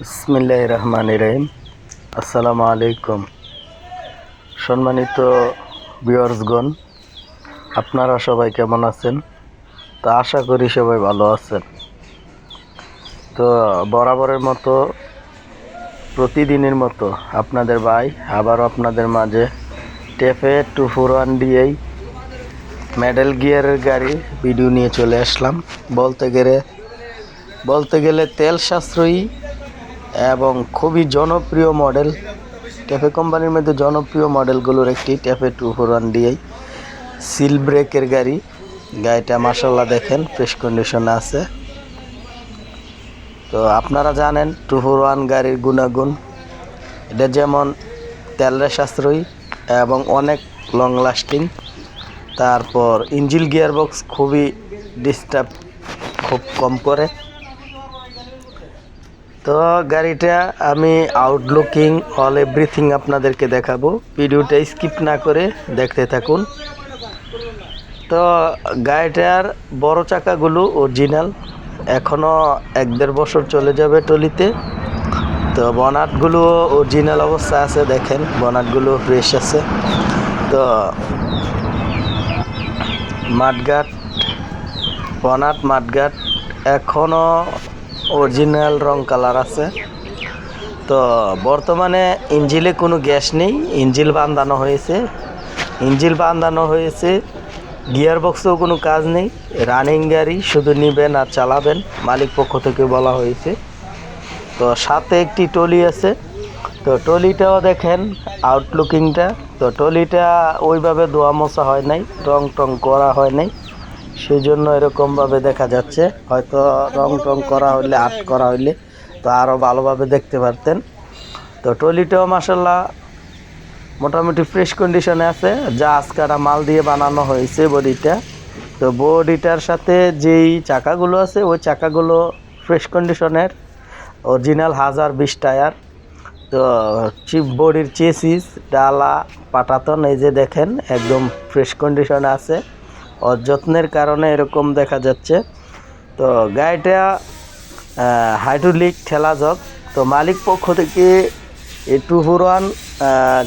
বিসমিল্লাহ রহমান রহিম আসসালামু আলাইকুম সম্মানিত বিয়ার্সগণ আপনারা সবাই কেমন আছেন? তো আশা করি সবাই ভালো আছেন। তো বরাবরের মতো, প্রতিদিনের মতো আপনাদের ভাই আবারও আপনাদের মাঝে TAFE two four one D I model গিয়ারের গাড়ি ভিডিও নিয়ে চলে আসলাম। বলতে গেলে বলতে গেলে তেল সাশ্রয়ী এবং খুবই জনপ্রিয় মডেল। টেফে কোম্পানির মধ্যে জনপ্রিয় মডেলগুলোর একটি TAFE two four one D I seal ব্রেকের গাড়ি। গাড়িটা মাসাল্লাহ দেখেন ফ্রেশ কন্ডিশনে আছে। তো আপনারা জানেন টু ফোর ওয়ান গাড়ির গুণাগুণ। এটা যেমন তেলের সাশ্রয়ী এবং অনেক লং লাস্টিং তারপর ইঞ্জিল গিয়ার বক্স খুবই ডিস্টার্ব খুব কম করে। তো গাড়িটা আমি আউটলুকিং অল এভরিথিং আপনাদেরকে দেখাবো। ভিডিওটা স্কিপ না করে দেখতে থাকুন। তো গাড়িটার বড় চাকাগুলো অরিজিনাল এখনও এক দেড় বছর চলে যাবে টলিতে। তো বনাটগুলো অরিজিনাল অবস্থা আছে, দেখেন, বনাটগুলো ফ্রেশ আছে। তো মাঠঘাট, বনাট মাঠঘাট এখনও অরিজিনাল রং কালার আছে। তো বর্তমানে ইঞ্জিলে কোনো গ্যাস নেই, ইঞ্জিল বান্ধানো হয়েছে। ইঞ্জিল বান্ধানো হয়েছে গিয়ার বক্সেও কোনো কাজ নেই, রানিং গাড়ি শুধু নেবেন আর চালাবেন, মালিক পক্ষ থেকে বলা হয়েছে। তো সাথে একটি টলি আছে, তো টলিটাও দেখেন আউটলুকিংটা তো টলিটা ওইভাবে ধোয়া মোছা হয় নাই, রং টং করা হয় নাই। সেই জন্য এরকমভাবে দেখা যাচ্ছে। হয়তো রং টং করা হইলে, আর্ট করা হইলে, তো আরও ভালোভাবে দেখতে পারতেন। তো টলিটাও মাসাল্লাহ মোটামুটি ফ্রেশ কন্ডিশনে আছে। যা আজকারা মাল দিয়ে বানানো হয়েছে বডিটা। তো বডিটার সাথে যেই চাকাগুলো আছে, ওই চাকাগুলো ফ্রেশ কন্ডিশনের অরিজিনাল হাজার বিশ টায়ার। তো চিপ বডির চেসিস ডালা, পাটাতন, এই যে দেখেন, একদম ফ্রেশ কন্ডিশনে আছে। অযত্নের কারণে এরকম দেখা যাচ্ছে। তো গাড়িটা হাইড্রোলিক ঠেলা জগ তো মালিক পক্ষ থেকে এই টু ওয়ান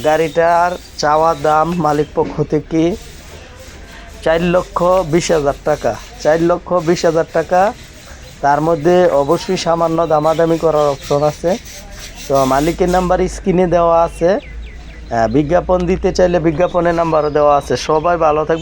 গাড়িটার চাওয়া দাম মালিক পক্ষ থেকে চার লক্ষ বিশ হাজার টাকা। চার লক্ষ বিশ হাজার টাকা। তার মধ্যে অবশ্যই সামান্য দামাদামি করার অপশন আছে। তো মালিকের নাম্বার স্ক্রিনে দেওয়া আছে। বিজ্ঞাপন দিতে চাইলে বিজ্ঞাপনের নাম্বারও দেওয়া আছে। সবাই ভালো থাকবে